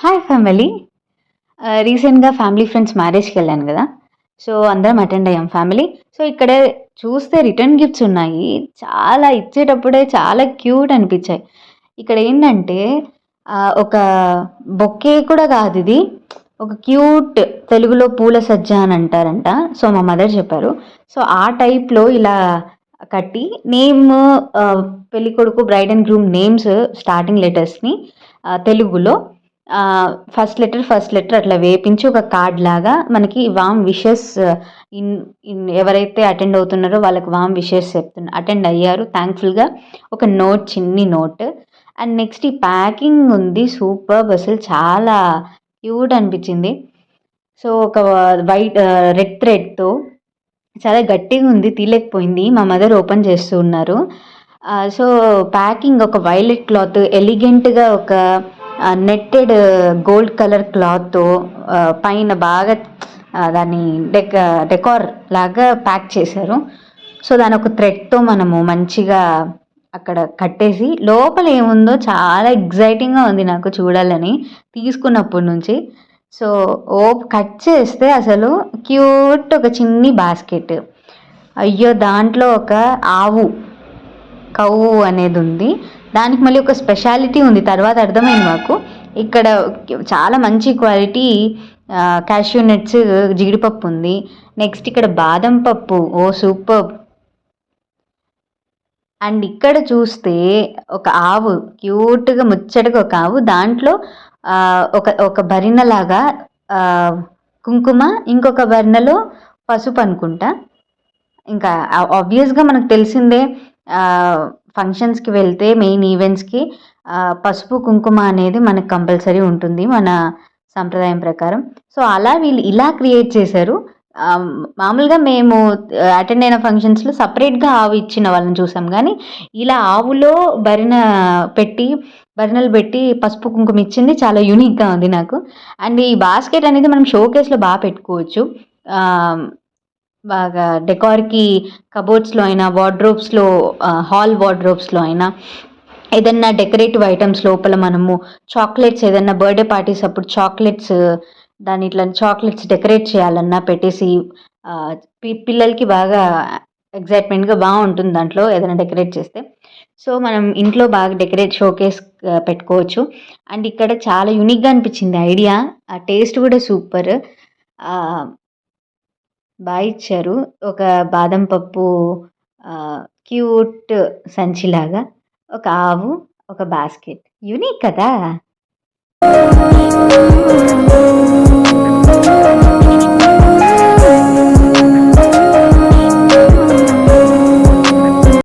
Hi family రీసెంట్గా family friends మ్యారేజ్కి వెళ్ళాను కదా. సో అందరం అటెండ్ అయ్యాం ఫ్యామిలీ సో ఇక్కడ చూస్తే రిటర్న్ గిఫ్ట్స్ ఉన్నాయి. చాలా ఇచ్చేటప్పుడే చాలా క్యూట్ అనిపించాయి. ఇక్కడ ఏంటంటే ఒక బొకే కూడా కాదు ఇది. ఒక క్యూట్ తెలుగులో పూల సజ్జ అని అంటారంట. సో మా మదర్ చెప్పారు. సో ఆ టైప్లో ఇలా కట్టి నేమ్ పెళ్ళికొడుకు bride and groom names starting లెటర్స్ని తెలుగులో ఫస్ట్ లెటర్ ఫస్ట్ లెటర్ అట్లా వేపించి ఒక కార్డ్ లాగా మనకి వామ్ విషెస్ ఇన్ ఇన్ ఎవరైతే అటెండ్ అవుతున్నారో వాళ్ళకి వామ్ విషెస్ చెప్తున్నారు అటెండ్ అయ్యారు. థ్యాంక్ఫుల్గా ఒక నోట్ చిన్ని నోట్ అండ్ నెక్స్ట్ ఈ ప్యాకింగ్ ఉంది. సూపర్ అసలు చాలా క్యూట్ అనిపించింది. సో ఒక వైట్ రెడ్ థ్రెడ్తో చాలా గట్టిగా ఉంది. తీయలేకపోయింది. మా మదర్ ఓపెన్ చేస్తూ ఉన్నారు. Uh, సో ప్యాకింగ్ ఒక వైలెట్ క్లాత్ ఎలిగెంట్గా ఒక నెట్టెడ్ గోల్డ్ కలర్ క్లాత్తో పైన బాగా దాన్ని డెక డెకార్ లాగా ప్యాక్ చేశారు. సో దాని ఒక థ్రెడ్తో మనము మంచిగా అక్కడ కట్టేసి లోపల ఏముందో చాలా ఎగ్జైటింగ్గా ఉంది నాకు చూడాలని తీసుకున్నప్పటి నుంచి. సో ఓ కట్ చేస్తే అసలు క్యూట్ ఒక చిన్ని బాస్కెట్ అయ్యో దాంట్లో ఒక ఆవు కవ్వు అనేది ఉంది. దానికి మళ్ళీ ఒక స్పెషాలిటీ ఉంది. తర్వాత అర్థమైంది మాకు. ఇక్కడ చాలా మంచి క్వాలిటీ క్యాష్యూ నట్స్ జీడిపప్పు ఉంది. నెక్స్ట్ ఇక్కడ బాదం పప్పు. ఓ సూపర్. అండ్ ఇక్కడ చూస్తే ఒక ఆవు క్యూట్గా ముచ్చటగా ఒక ఆవు. దాంట్లో ఒక ఒక భరిణలాగా కుంకుమ ఇంకొక భరిణలో పసుపు అనుకుంటా. ఇంకా ఆబ్వియస్గా మనకు తెలిసిందే ఫంక్షన్స్కి వెళ్తే మెయిన్ ఈవెంట్స్కి పసుపు కుంకుమ అనేది మనకు కంపల్సరీ ఉంటుంది మన సంప్రదాయం ప్రకారం. సో అలా వీళ్ళు ఇలా క్రియేట్ చేశారు. మామూలుగా మేము అటెండ్ అయిన ఫంక్షన్స్లో సపరేట్గా ఆవు ఇచ్చిన వాళ్ళని చూసాం. కానీ ఇలా ఆవులో బరిన పెట్టి బరినలు పెట్టి పసుపు కుంకుమ ఇచ్చింది చాలా యూనిక్గా ఉంది నాకు. అండ్ ఈ బాస్కెట్ అనేది మనం షోకేస్లో బాగా పెట్టుకోవచ్చు. బాగా డెకార్కి కబోర్డ్స్లో అయినా వార్డ్రోబ్స్లో హాల్ వార్డ్రోబ్స్లో అయినా ఏదన్నా డెకరేటివ్ ఐటమ్స్ లోపల మనము చాక్లెట్స్ ఏదన్నా బర్త్డే పార్టీస్ అప్పుడు చాక్లెట్స్ దాని ఇట్లా చాక్లెట్స్ డెకరేట్ చేయాలన్నా పెట్టేసి పిల్లలకి బాగా ఎగ్జైట్మెంట్గా బాగుంటుంది దాంట్లో ఏదైనా డెకరేట్ చేస్తే. సో మనం ఇంట్లో బాగా డెకరేట్ షోకేస్ పెట్టుకోవచ్చు. అండ్ ఇక్కడ చాలా యూనిక్గా అనిపించింది ఐడియా. ఆ టేస్ట్ కూడా సూపర్. బాయ్ ఇచ్చారు. ఒక బాదం పప్పు క్యూట్ సంచిలాగా ఒక ఆవు ఒక బాస్కెట్. యూనిక్ కదా?